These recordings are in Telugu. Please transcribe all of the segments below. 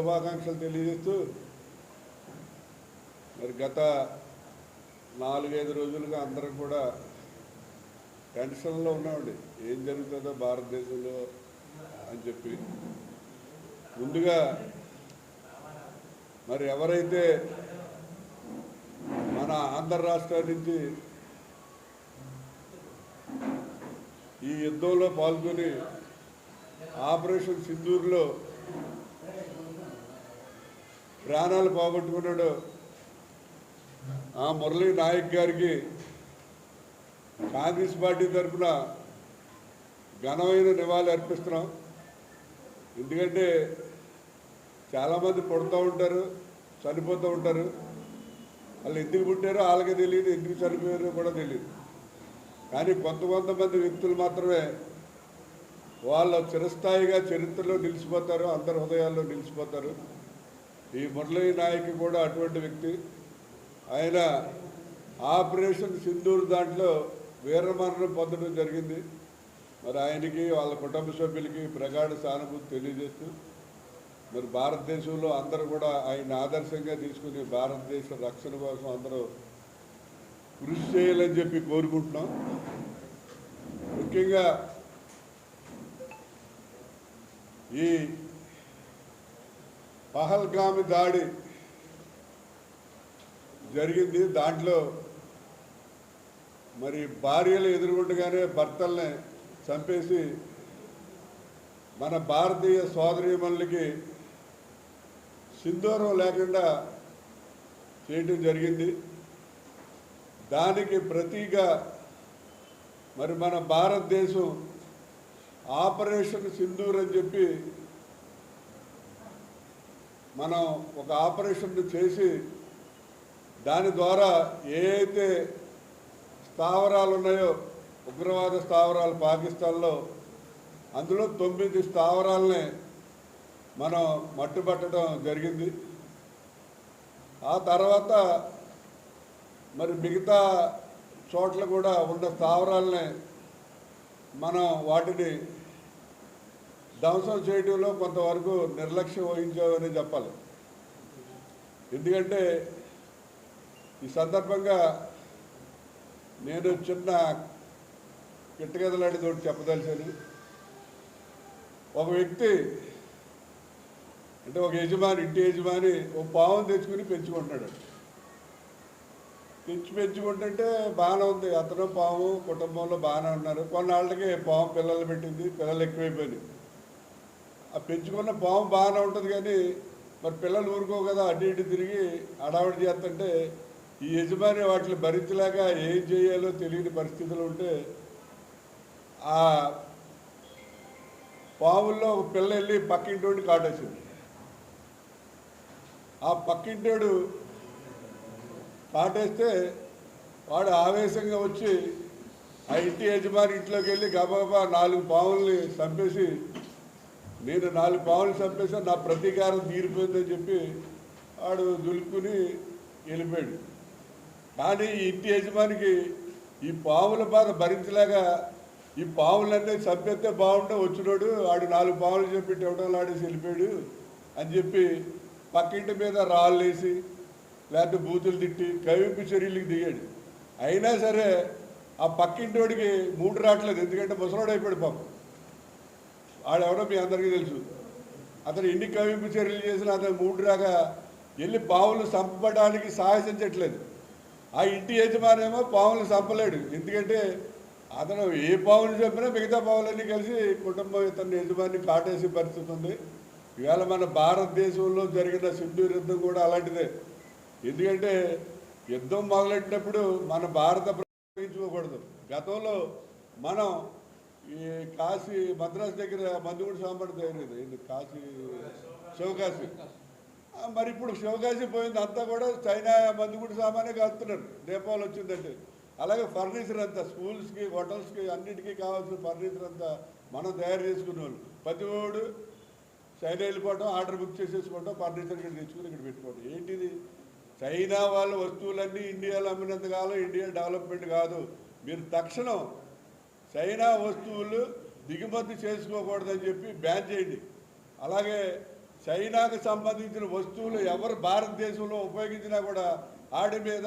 శుభాకాంక్షలు తెలియజేస్తూ మరి గత నాలుగైదు రోజులుగా అందరం కూడా టెన్షన్లో ఉన్నామండి. ఏం జరుగుతుందో భారతదేశంలో అని చెప్పి. ముందుగా మరి ఎవరైతే మన ఆంధ్ర రాష్ట్రం నుంచి ఈ యుద్ధంలో పాల్గొని ఆపరేషన్ సింధూర్లో ప్రాణాలు పోగొట్టుకున్నాడు. ఆ మురళీ నాయక్ గారికి కాంగ్రెస్ పార్టీ తరఫున ఘనమైన నివాళి అర్పిస్తున్నాం. ఎందుకంటే చాలామంది పుడుతూ ఉంటారు చనిపోతూ ఉంటారు. వాళ్ళు ఎందుకు పుట్టారో వాళ్ళకే తెలియదు ఎందుకు చనిపోయారో కూడా తెలియదు. కానీ కొంత కొంతమంది వ్యక్తులు మాత్రమే వాళ్ళ చిరస్థాయిగా చరిత్రలో నిలిచిపోతారు అందరి హృదయాల్లో నిలిచిపోతారు. ఈ మురళీ నాయక్ కూడా అటువంటి వ్యక్తి. ఆయన ఆపరేషన్ సింధూర్ దాంట్లో వీరమరణం పొందడం జరిగింది. మరి ఆయనకి వాళ్ళ కుటుంబ సభ్యులకి ప్రగాఢ సానుభూతి తెలియజేస్తూ మరి భారతదేశంలో అందరూ కూడా ఆయన ఆదర్శంగా తీసుకుని భారతదేశ రక్షణ కోసం అందరూ కృషి చేయాలని చెప్పి కోరుకుంటున్నాం. ముఖ్యంగా ఈ పహల్గామి దాడి జరిగింది. దాంట్లో మరి భార్యలు ఎదుర్కొండగానే భర్తల్ని చంపేసి మన భారతీయ సోదరీమణులకి సింధూరం లేకుండా చేయటం జరిగింది. దానికి ప్రతీగా మరి మన భారతదేశం ఆపరేషన్ సింధూర్ అని చెప్పి మనం ఒక ఆపరేషన్ చేసి దాని ద్వారా ఏ అయితే స్థావరాలు ఉన్నాయో ఉగ్రవాద స్థావరాలు పాకిస్తాన్లో అందులో తొమ్మిది స్థావరాలని మనం మట్టుబట్టడం జరిగింది. ఆ తర్వాత మరి మిగతా చోట్ల కూడా ఉన్న స్థావరాలని మనం వాటిని ధ్వంసం చేయడంలో కొంతవరకు నిర్లక్ష్యం వహించామని చెప్పాలి. ఎందుకంటే ఈ సందర్భంగా నేను చిన్న కిట్టగదలాంటిది ఒకటి చెప్పదలిచాను ఒక వ్యక్తి అంటే ఒక యజమాని ఇంటి యజమాని ఒక పావును తెచ్చుకుని పెంచుకుంటున్నాడు తెచ్చి పెంచుకుంటుంటే బాగానే ఉంది. అతను పాము కుటుంబంలో బాగానే ఉన్నారు. కొన్నాళ్ళకి పాము పిల్లలు పెట్టింది. పిల్లలు ఎక్కువైపోయినాయి. పెంచుకున్న పాము బాగానే ఉంటుంది కానీ మరి పిల్లలు ఊరుకో కదా అటు ఇటు తిరిగి అడావిడి చేస్తుంటే ఈ యజమాని వాటిని భరించలేక ఏం చేయాలో తెలియని పరిస్థితులు ఉంటే ఆ పాముల్లో ఒక పిల్ల వెళ్ళి పక్కింటోడిని కాటేసింది. ఆ పక్కింటోడు కాటేస్తే వాడు ఆవేశంగా వచ్చి ఆ ఇంటి యజమాని ఇంట్లోకి వెళ్ళి గబాబా నాలుగు పాముల్ని చంపేసి నేను నాలుగు పావులు చంపేసా నా ప్రతీకారం తీరిపోయిందని చెప్పి వాడు దులుపుకుని వెళ్ళిపోయాడు. కానీ ఇంటి యజమానికి ఈ పావుల బాధ భరించలేగా ఈ పావులన్నీ చంపేస్తే బాగుంటే వచ్చినోడు ఆడు నాలుగు పావులు చెప్పి ఇవ్వడం ఆడేసి వెళ్ళిపోయాడు అని చెప్పి పక్కింటి మీద రాళ్ళు వేసి లేకపోతే బూతులు తిట్టి కవింపు చర్యలకు దిగాడు. అయినా సరే ఆ పక్కింటోడికి మూడు రావట్లేదు ఎందుకంటే ముసలోడు అయిపోయాడు పాపం. ఆడెవడో మీ అందరికీ తెలుసు. అతను ఎన్ని కవింపు చర్యలు చేసినా అతను మూడు రాగా వెళ్ళి పావులు చంపడానికి సాహసించట్లేదు ఆ ఇంటి యజమానేమో పావులు చంపలేడు ఎందుకంటే అతను ఏ పావులు చంపినా మిగతా పావులన్నీ కలిసి కుటుంబం ఇతని యజమాని కాటేసి పరిస్థితి ఉంది. ఇవాళ మన భారతదేశంలో జరిగిన సింధు యుద్ధం కూడా అలాంటిదే. ఎందుకంటే యుద్ధం మొదలెట్టినప్పుడు మన భారత ప్రయోగించుకోకూడదు గతంలో మనం ఈ కాశీ మద్రాసు దగ్గర మందుగుడి సాంబడి తయారైంది. ఏంది? కాశీ శివకాశి మరి ఇప్పుడు శివకాశి పోయింది అంతా కూడా చైనా మందుగుడి సామానే కాస్తున్నారు. నేపాల్ వచ్చిందంటే. అలాగే ఫర్నిచర్ అంతా స్కూల్స్కి హోటల్స్కి అన్నిటికీ కావాల్సిన ఫర్నిచర్ అంతా మనం తయారు చేసుకునే వాళ్ళు ప్రతి ఓడు చైనా వెళ్ళిపోవడం ఆర్డర్ బుక్ చేసేసుకోవడం ఫర్నిచర్ ఇక్కడ తెచ్చుకుని ఇక్కడ పెట్టుకోవడం ఏంటిది? చైనా వాళ్ళ వస్తువులన్నీ ఇండియాలో అమ్మినంత కాలం ఇండియా డెవలప్మెంట్ కాదు. మీరు తక్షణం చైనా వస్తువులు దిగుమతి చేసుకోకూడదని చెప్పి బ్యాన్ చేయండి. అలాగే చైనాకు సంబంధించిన వస్తువులు ఎవరు భారతదేశంలో ఉపయోగించినా కూడా వాడి మీద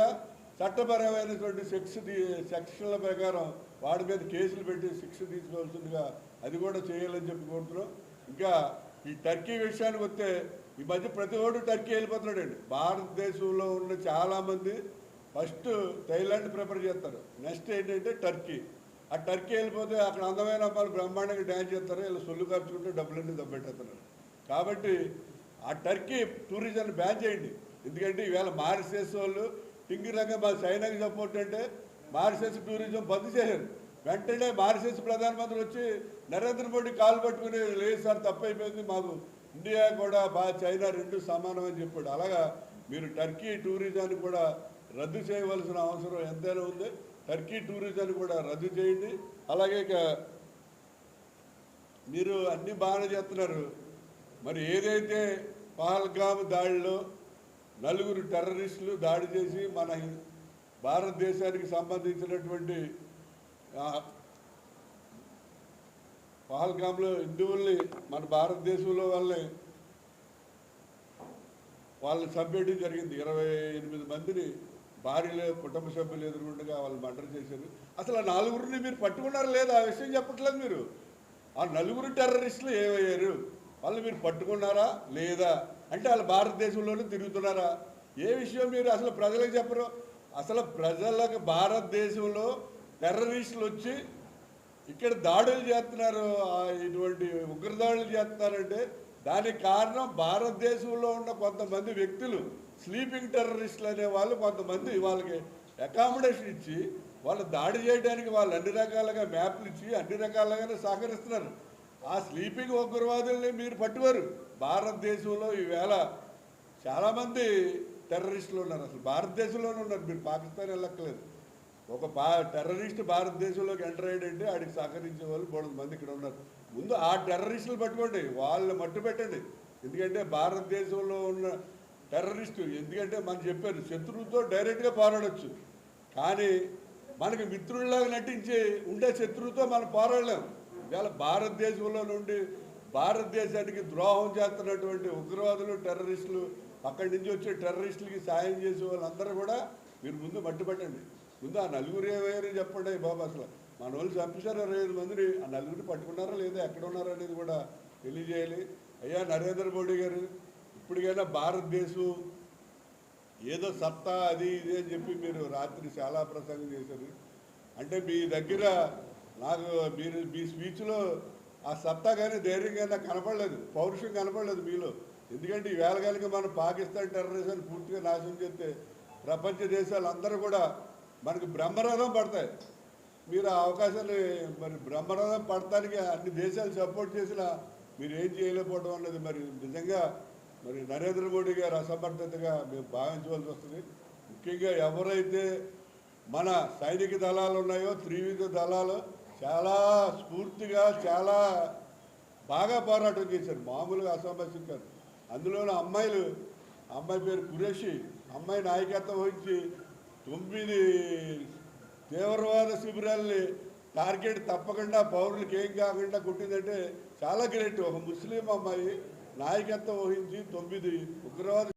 చట్టపరమైనటువంటి శిక్ష తీ- సెక్షన్ల ప్రకారం వాడి మీద కేసులు పెట్టి శిక్ష తీసుకోవాల్సిందిగా అది కూడా చేయాలని చెప్పి కోరుతున్నాం. ఇంకా ఈ టర్కీ విషయానికి వస్తే ఈ మధ్య ప్రతి ఒడు టర్కీ వెళ్ళిపోతున్నాడండి. భారతదేశంలో ఉన్న చాలామంది ఫస్ట్ థైలాండ్ ప్రిఫర్ చేస్తారు. నెక్స్ట్ ఏంటంటే టర్కీ. ఆ టర్కీ వెళ్ళిపోతే అక్కడ అందమైన అమ్మాయిలు బ్రహ్మాండంగా డ్యాన్స్ చేస్తారు ఇలా సొల్లు ఖర్చుకుంటే డబ్బులన్నీ దబ్బెట్టేస్తున్నారు. కాబట్టి ఆ టర్కీ టూరిజాన్ని బ్యాన్ చేయండి. ఎందుకంటే ఈవేళ మారిసేస్ వాళ్ళు టింగి రంగం మా చైనాకి సపోర్ట్ అంటే మారిసేస్ టూరిజం బంద్ చేశారు. వెంటనే మారిసేస్ ప్రధానమంత్రి వచ్చి నరేంద్ర మోడీ కాలు పట్టుకుని లేదు సార్ తప్పైపోయింది మాకు ఇండియా కూడా బా చైనా రెండు సమానం అని చెప్పాడు. అలాగా మీరు టర్కీ టూరిజాన్ని కూడా రద్దు చేయవలసిన అవసరం ఎంతైనా ఉంది. టర్కీ టూరిజాన్ని కూడా రద్దు చేయండి. అలాగే ఇక మీరు అన్ని బాగానే చేస్తున్నారు. మరి ఏదైతే పహల్గామ్ దాడిలో నలుగురు టెర్రరిస్టులు దాడి చేసి మన భారతదేశానికి సంబంధించినటువంటి పహల్గామ్లో హిందువుల్ని మన భారతదేశంలో వాళ్ళని వాళ్ళని చంపేయడం జరిగింది. ఇరవై ఎనిమిది మందిని భార్యలు కుటుంబ సభ్యులు ఎదురుగుండగా వాళ్ళు మర్డర్ చేశారు. అసలు ఆ నలుగురిని మీరు పట్టుకున్నారా లేదా? ఆ విషయం చెప్పట్లేదు మీరు. ఆ నలుగురు టెర్రరిస్టులు ఏమయ్యారు? వాళ్ళు మీరు పట్టుకున్నారా లేదా? అంటే వాళ్ళు భారతదేశంలోనే తిరుగుతున్నారా? ఏ విషయం మీరు అసలు ప్రజలకు చెప్పరు? అసలు ప్రజలకు భారతదేశంలో టెర్రరిస్టులు వచ్చి ఇక్కడ దాడులు చేస్తున్నారు ఇటువంటి ఉగ్రదాడులు చేస్తున్నారంటే దానికి కారణం భారతదేశంలో ఉన్న కొంతమంది వ్యక్తులు. స్లీపింగ్ టెర్రరిస్టులు అనే వాళ్ళు కొంతమంది వాళ్ళకి అకామిడేషన్ ఇచ్చి వాళ్ళు దాడి చేయడానికి వాళ్ళు అన్ని రకాలుగా మ్యాప్లు ఇచ్చి అన్ని రకాలుగానే సహకరిస్తున్నారు. ఆ స్లీపింగ్ ఉగ్రవాదుల్ని మీరు పట్టువారు భారతదేశంలో ఈవేళ చాలామంది టెర్రరిస్టులు ఉన్నారు అసలు. భారతదేశంలోనే ఉన్నారు మీరు. పాకిస్తాన్ వెళ్ళక్కలేదు ఒక బా టెర్రరిస్ట్ భారతదేశంలోకి ఎంటర్ అయ్యాడంటే ఆడికి సహకరించే వాళ్ళు మూడు మంది ఇక్కడ ఉన్నారు. ముందు ఆ టెర్రరిస్టులు పట్టుకోండి. వాళ్ళని మట్టు పెట్టండి ఎందుకంటే భారతదేశంలో ఉన్న టెర్రరిస్టు. ఎందుకంటే మనం చెప్పారు శత్రువుతో డైరెక్ట్గా పోరాడొచ్చు. కానీ మనకి మిత్రుల్లాగా నటించి ఉండే శత్రువుతో మనం పోరాడలేం. ఇవాళ భారతదేశంలో నుండి భారతదేశానికి ద్రోహం చేస్తున్నటువంటి ఉగ్రవాదులు టెర్రరిస్టులు అక్కడి నుంచి వచ్చే టెర్రరిస్టులకి సాయం చేసే వాళ్ళందరూ కూడా మీరు ముందు మట్టుపట్టండి ముందు ఆ నలుగురు ఏమయ్యారు చెప్పండి బాబు అసలు. మన వాళ్ళు చంపించారు ఇరవై ఐదు మందిని. ఆ నలుగురిని పట్టుకున్నారా లేదా ఎక్కడ ఉన్నారా అనేది కూడా తెలియజేయాలి. అయ్యా నరేంద్ర మోడీ గారు ఇప్పటికైనా భారతదేశం ఏదో సత్తా అది ఇది అని చెప్పి మీరు రాత్రి చాలా ప్రసంగం చేశారు. అంటే మీ దగ్గర నాకు మీరు మీ స్పీచ్లో ఆ సత్తా కానీ ధైర్యం కానీ కనపడలేదు. పౌరుషం కనపడలేదు మీలో. ఎందుకంటే ఈ వేళ కనుక మనం పాకిస్తాన్ టెర్రరిజాన్ని పూర్తిగా నాశనం చేస్తే ప్రపంచ దేశాలు అందరూ కూడా మనకు బ్రహ్మరథం పడతాయి. మీరు ఆ అవకాశాలు మరి బ్రహ్మరథం పడటానికి అన్ని దేశాలు సపోర్ట్ చేసినా మీరు ఏం చేయలేకపోవడం అన్నది మరి నిజంగా మరి నరేంద్ర మోడీ గారు అసమర్థతగా మేము భావించవలసి వస్తుంది. ముఖ్యంగా ఎవరైతే మన సైనిక దళాలు ఉన్నాయో త్రివిధ దళాలు చాలా స్ఫూర్తిగా చాలా బాగా పోరాటం చేశారు. మామూలుగా అసమస్యం కాదు. అందులోనూ అమ్మాయిలు అమ్మాయి పేరు కురేషి అమ్మాయి నాయకత్వం వహించి తొమ్మిది తీవ్రవాద శిబిరాల్ని టార్గెట్ తప్పకుండా పౌరులకు ఏం కాకుండా కొట్టిందంటే చాలా గ్రేట్. ఒక ముస్లిం అమ్మాయి నాయకత్వం వహించి తొమ్మిది ఉగ్రవాద